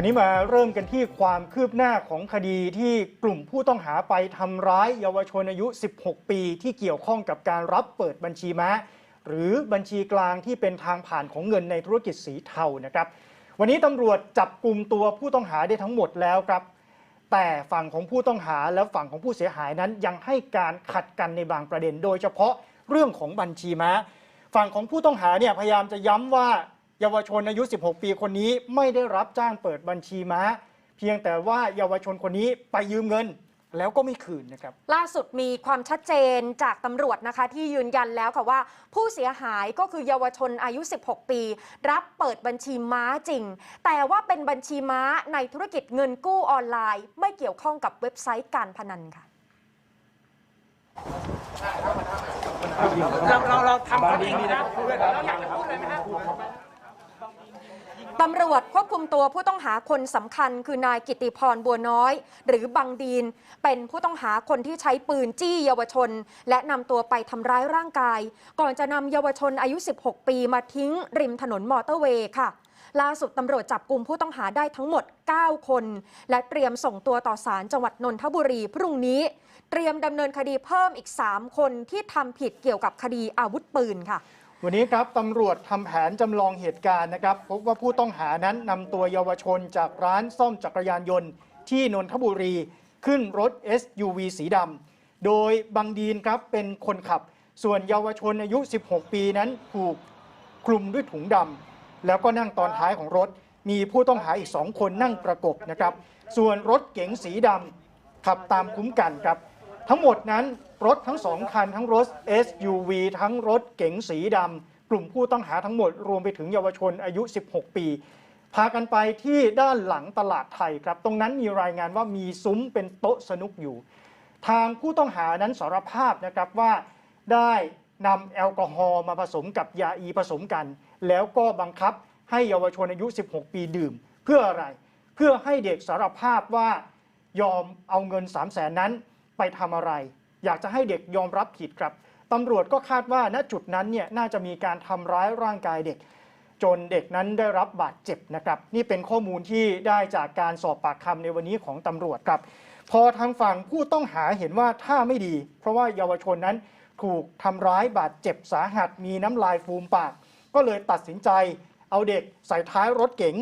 วันนี้มาเริ่มกันที่ความคืบหน้าของคดีที่กลุ่มผู้ต้องหาไปทำร้ายเยาวชนอายุ 16 ปี ที่เกี่ยวข้องกับการรับเปิดบัญชีม้า หรือบัญชีกลางที่เป็นทางผ่านของเงินในธุรกิจสีเทานะครับ วันนี้ตำรวจจับกลุ่มตัวผู้ต้องหาได้ทั้งหมดแล้วครับ แต่ฝั่งของผู้ต้องหาและฝั่งของผู้เสียหายนั้นยังให้การขัดกันในบางประเด็น โดยเฉพาะเรื่องของบัญชีม้า ฝั่งของผู้ต้องหาเนี่ยพยายามจะย้ำว่า เยาวชนอายุ 16 ปีคนนี้ไม่ได้รับจ้างเปิดบัญชีม้า เพียงแต่ว่าเยาวชนคนนี้ไปยืมเงินแล้วก็ไม่คืนนะครับ ล่าสุดมีความชัดเจนจากตำรวจนะคะ ที่ยืนยันแล้วค่ะว่า ผู้เสียหายก็คือเยาวชนอายุ 16 ปี รับเปิดบัญชีม้าจริง แต่ว่าเป็นบัญชีม้าในธุรกิจเงินกู้ออนไลน์ ไม่เกี่ยวข้องกับเว็บไซต์การพนันค่ะ เราเราเราทำคดีนี้นะเราอยากจะพูดอะไรไหมฮะ ตำรวจควบคุมตัวผู้ต้องหาคนสำคัญ คือนายกิติพรบัวน้อย หรือบังดีน เป็นผู้ต้องหาคนที่ใช้ปืนจี้เยาวชน และนำตัวไปทำร้ายร่างกาย ก่อนจะนำเยาวชนอายุ 16 ปีมาทิ้ง ริมถนนมอเตอร์เวย์ค่ะล่าสุดตำรวจจับกลุ่มผู้ต้องหาได้ทั้งหมด 9 คน และเตรียมส่งตัวต่อศาลจังหวัดนนทบุรีพรุ่งนี้ เตรียมดำเนินคดีเพิ่มอีก 3 คนที่ทำผิดเกี่ยวกับคดีอาวุธปืนค่ะ วันนี้ครับตำรวจทำแผนจำลองเหตุการณ์นะครับ พบว่าผู้ต้องหานั้นนำตัวเยาวชนจากร้านซ่อมจักรยานยนต์ ที่นนทบุรี ขึ้นรถ SUV สีดำโดยบังดีนครับเป็นคนขับ ส่วนเยาวชนอายุ 16 ปีนั้นถูกคลุมด้วยถุงดำแล้วก็นั่งตอนท้ายของรถ มีผู้ต้องหาอีก2คนนั่งประกบนะครับ ส่วนรถเก๋งสีดำขับตามคุ้มกันครับ ทั้งหมดนั้น รถทั้งสองคันทั้งรถ SUV ทั้งรถเก๋งสีดำกลุ่มผู้ต้องหาทั้งหมดรวมไปถึงเยาวชนอายุ 16 ปี พากันไปที่ด้านหลังตลาดไทยครับ ตรงนั้นมีรายงานว่ามีซุ้มเป็นโต๊ะสนุกอยู่ ทางผู้ต้องหานั้นสารภาพนะครับว่าได้นำแอลกอฮอล์มาผสมกับยาอีผสมกัน แล้วก็บังคับให้เยาวชนอายุ 16 ปีดื่ม เพื่ออะไร เพื่อให้เด็กสารภาพว่ายอมเอาเงิน3 0 0แสนนั้นไปทำอะไร อยากจะให้เด็กยอมรับผิดครับตำรวจก็คาดว่าณจุดนั้นเนี่ยน่าจะมีการทำร้ายร่างกายเด็ก จนเด็กนั้นได้รับบาดเจ็บนะครับนี่เป็นข้อมูลที่ได้จากการสอบปากคำในวันนี้ของตำรวจครับ พอทางฝั่งผู้ต้องหาเห็นว่าท่าไม่ดี เพราะว่าเยาวชนนั้นถูกทำร้ายบาดเจ็บสาหัสมีน้ำลายฟูมปาก ก็เลยตัดสินใจ เอาเด็กใส่ท้ายรถเก๋ง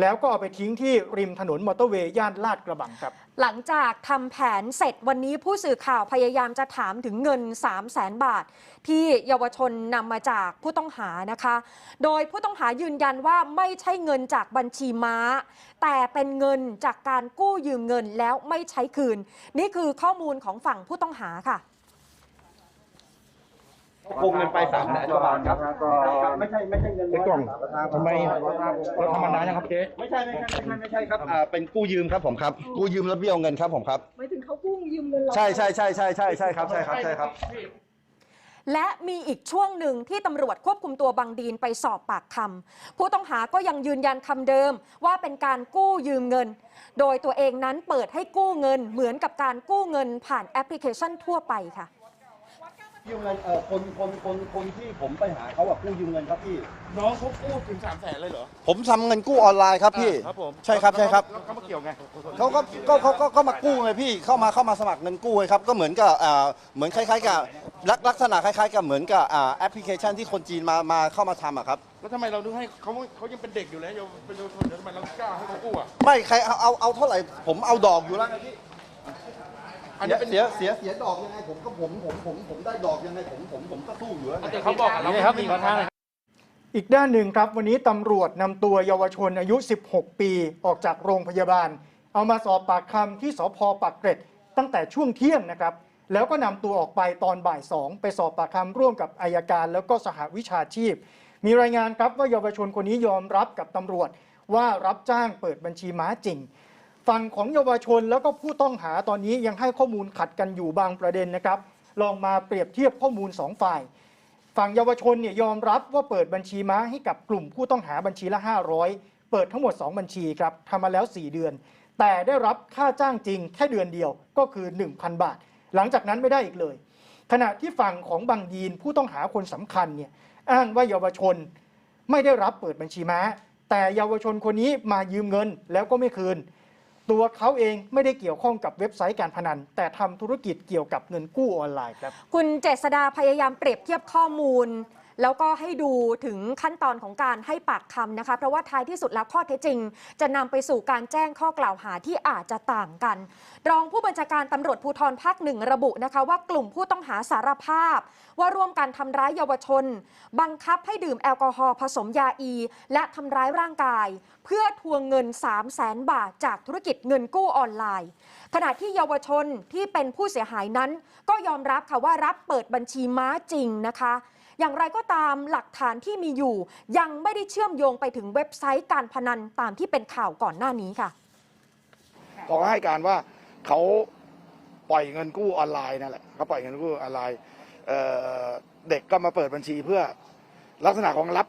แล้วก็เอาไปทิ้งที่ริมถนนมอเตอร์เวย์ย่านลาดกระบังครับ หลังจากทำแผนเสร็จวันนี้ผู้สื่อข่าวพยายามจะถามถึงเงิน 3 0 0แสนบาท ที่เยาวชนนำมาจากผู้ต้องหานะคะ โดยผู้ต้องหายืนยันว่าไม่ใช่เงินจากบัญชีม้า แต่เป็นเงินจากการกู้ยืมเงินแล้วไม่ใช้คืน นี่คือข้อมูลของฝั่งผู้ต้องหาค่ะ โกงเงินไปสามแสนกว่าบาทครับไม่ใช่ไม่ใช่เงินไอ้กล่องทำไมเราทำมานานยังครับเจ๊ไม่ใช่ไม่ใช่ไม่ใช่ไม่ใช่ครับอ่าเป็นกู้ยืมครับผมครับ กู้ยืมแล้วเบี้ยวเงินครับผมครับ หมายถึงเขากู้ยืมเงินเรา ใช่ใช่ใช่ใช่ใช่ใช่ครับใช่ครับใช่ครับ และมีอีกช่วงหนึ่งที่ตำรวจควบคุมตัวบังดีนไปสอบปากคำผู้ต้องหาก็ยังยืนยันคำเดิมว่าเป็นการกู้ยืมเงิน โดยตัวเองนั้นเปิดให้กู้เงินเหมือนกับการกู้เงินผ่านแอปพลิเคชันทั่วไปค่ะ ยืมเงินเออคนคนคนคนที่ผมไปหาเขาอะกู้ยืมเงินครับพี่น้องเขากู้ถึงสามแสนเลยเหรอผมทำเงินกู้ออนไลน์ครับพี่ ครับผมใช่ครับใช่ครับแล้วเขามาเกี่ยวไงเขาก็ก็เขาก็ก็มากู้ไงพี่เข้ามาเข้ามาสมัครเงินกู้ไงครับก็เหมือนกับอ่าเหมือนคล้ายๆกับลักลักษณะคล้ายๆกับเหมือนกับอ่าแอปพลิเคชันที่คนจีนมามาเข้ามาทำอะครับ แล้วทำไมเราถึงให้เขาเขายังเป็นเด็กอยู่เลยยังเป็นเยาวชนอยู่ทำไมเรากล้าให้เขากู้อะไม่ใครเอาเอาเอาเท่าไหร่ผมเอาดอกอยู่แล้วไงพี่ อันนี้เป็นเสียเสีย เสียดอกยังไงผมก็ผมผมผมผมได้ดอกยังไงผมผมผมก็สู้อยู่แล้วไงเขาบอกเราครับมีข้อท้าอีกด้านหนึ่งครับวันนี้ตำรวจนำตัวเยาวชนอายุ 16 ปีออกจากโรงพยาบาล เอามาสอบปากคำที่สพปักเกร็ดตั้งแต่ช่วงเที่ยงนะครับ แล้วก็นำตัวออกไปตอนบ่ายสองไปสอบปากคำร่วมกับอายการแล้วก็สหวิชาชีพ มีรายงานครับว่าเยาวชนคนนี้ยอมรับกับตำรวจว่ารับจ้างเปิดบัญชีม้าจริง ฝั่งของเยาวชนแล้วก็ผู้ต้องหาตอนนี้ยังให้ข้อมูลขัดกันอยู่บางประเด็นนะครับ ลองมาเปรียบเทียบข้อมูลสองฝ่าย ฝั่งเยาวชนเนี่ยยอมรับว่าเปิดบัญชีม้าให้กับกลุ่มผู้ต้องหาบัญชีละ 500 เปิดทั้งหมด 2 บัญชีครับทำมาแล้ว 4 เดือน แต่ได้รับค่าจ้างจริงแค่เดือนเดียวก็คือ 1,000 บาท หลังจากนั้นไม่ได้อีกเลย ขณะที่ฝั่งของบางยีนผู้ต้องหาคนสำคัญเนี่ยอ้างว่าเยาวชนไม่ได้รับเปิดบัญชีม้า แต่เยาวชนคนนี้มายืมเงินแล้วก็ไม่คืน ตัวเขาเองไม่ได้เกี่ยวข้องกับเว็บไซต์การพนัน แต่ทำธุรกิจเกี่ยวกับเงินกู้ออนไลน์ครับ คุณเจษดาพยายามเปรียบเทียบข้อมูล แล้วก็ให้ดูถึงขั้นตอนของการให้ปากคำนะคะ เพราะว่าท้ายที่สุดแล้วข้อเท็จจริง จะนำไปสู่การแจ้งข้อกล่าวหาที่อาจจะต่างกัน รองผู้บัญชาการตำรวจภูธรภาคหนึ่งระบุนะคะว่ากลุ่มผู้ต้องหาสารภาพ ว่าร่วมกันทำร้ายเยาวชน บังคับให้ดื่มแอลกอฮอล์ผสมยาอี และทำร้ายร่างกาย เพื่อทวงเงิน 3 0 0แสนบาท จากธุรกิจเงินกู้ออนไลน์ ขณะที่เยาวชนที่เป็นผู้เสียหายนั้น ก็ยอมรับค่ะว่ารับเปิดบัญชีม้าจริงนะคะ อย่างไรก็ตามหลักฐานที่มีอยู่ ยังไม่ได้เชื่อมโยงไปถึงเว็บไซต์การพนันตามที่เป็นข่าวก่อนหน้านี้ค่ะเขาก็ให้การว่าเขาปล่อยเงินกู้ออนไลน์นั่นแหละเขาปล่อยเงินกู้ออนไลน์เเด็กก็มาเปิดบัญชีเพื่อลักษณะของรับ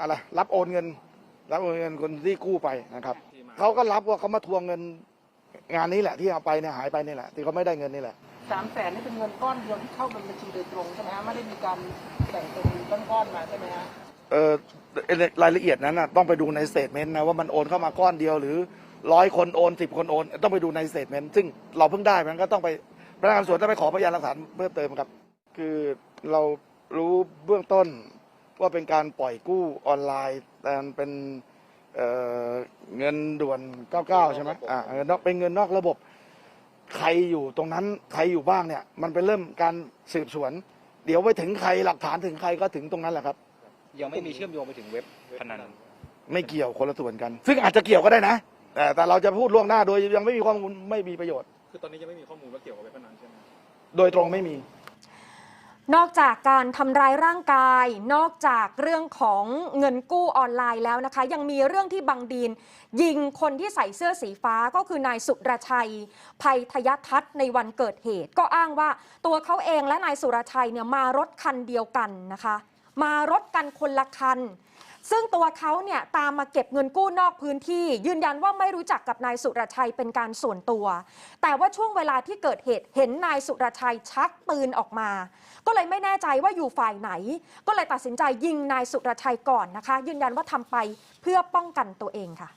อะไรรับโอนเงินรับโอนเงินคนที่กู้ไปนะครับเขาก็รับว่าเขามาทวงเงินงานนี้แหละที่เอาไปเนี่ยหายไปนี่แหละที่เขาไม่ได้เงินนี่แหละ สามแสนนี่เป็นเงินก้อนเดียวที่เข้าเป็นบัญชีโดยตรงใช่ไหมฮะไม่ได้มีการแบ่งเป็นก้อนๆมาใช่ไหมฮะเอ่อรายละเอียดนั้นนะต้องไปดูในสเตทเมนต์นะว่ามันโอนเข้ามาก้อนเดียวหรือร้อยคนโอนสิบคนโอน ต้องไปดูในสเตทเมนต์ซึ่งเราเพิ่งได้มันก็ต้องไปพนักงานสวนต้องไปขอพยานหลักฐานเพิ่มเติมครับ คือเรารู้เบื้องต้นว่าเป็นการปล่อยกู้ออนไลน์แต่เป็นเเงินด่วน 99 ใช่ไหมอ่าเงินนอกเป็นเงินนอกระบบ ใครอยู่ตรงนั้นใครอยู่บ้างเนี่ย มันเป็นเริ่มการสืบสวน เดี๋ยวไปถึงใครหลักฐานถึงใครก็ถึงตรงนั้นแหละครับ ยังไม่มีเชื่อมโยงไปถึงเว็บพนันไม่เกี่ยวคนละส่วนกัน ซึ่งอาจจะเกี่ยวก็ได้นะแต่แต่เราจะพูดล่วงหน้าโดยยังไม่มีข้อมูลไม่มีประโยชน์ คือตอนนี้ยังไม่มีข้อมูลว่าเกี่ยวกับเว็บพนันใช่ไหมโดยตรงไม่มี นอกจากการทำร้ายร่างกาย นอกจากเรื่องของเงินกู้ออนไลน์แล้วนะคะ ยังมีเรื่องที่บังดีน ยิงคนที่ใส่เสื้อสีฟ้าก็คือนายสุรชัย ภัยทยทัศน์ในวันเกิดเหตุ ก็อ้างว่าตัวเขาเองและนายสุรชัยเนี่ยมารถคันเดียวกันนะคะ มารถกันคนละคัน ซึ่งตัวเขาเนี่ยตามมาเก็บเงินกู้นอกพื้นที่ ยืนยันว่าไม่รู้จักกับนายสุรชัยเป็นการส่วนตัว แต่ว่าช่วงเวลาที่เกิดเหตุเห็นนายสุรชัยชักปืนออกมา ก็เลยไม่แน่ใจว่าอยู่ฝ่ายไหน ก็เลยตัดสินใจยิงนายสุรชัยก่อนนะคะ ยืนยันว่าทำไปเพื่อป้องกันตัวเองค่ะ